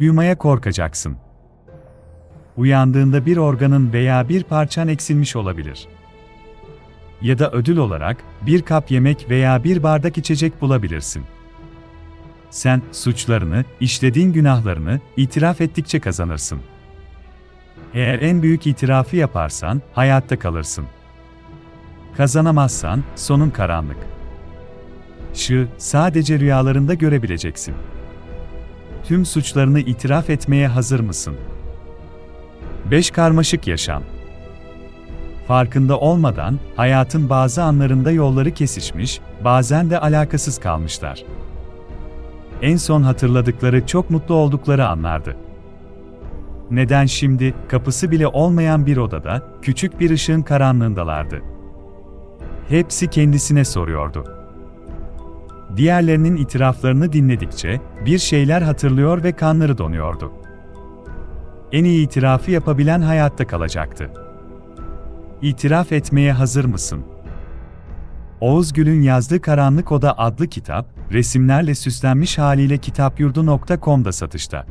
uyumaya korkacaksın. Uyandığında bir organın veya bir parçan eksilmiş olabilir. Ya da ödül olarak bir kap yemek veya bir bardak içecek bulabilirsin. Sen suçlarını, işlediğin günahlarını itiraf ettikçe kazanırsın. Eğer en büyük itirafı yaparsan hayatta kalırsın. Kazanamazsan sonun karanlık. Şu sadece rüyalarında görebileceksin. Tüm suçlarını itiraf etmeye hazır mısın? 5 karmaşık yaşam. Farkında olmadan hayatın bazı anlarında yolları kesişmiş, bazen de alakasız kalmışlar. En son hatırladıkları çok mutlu oldukları anlardı. Neden şimdi kapısı bile olmayan bir odada küçük bir ışığın karanlığındalardı? Hepsi kendisine soruyordu. Diğerlerinin itiraflarını dinledikçe bir şeyler hatırlıyor ve kanları donuyordu. En iyi itirafı yapabilen hayatta kalacaktı. İtiraf etmeye hazır mısın? Oğuz Gül'ün yazdığı Karanlık Oda adlı kitap, resimlerle süslenmiş haliyle kitapyurdu.com'da satışta.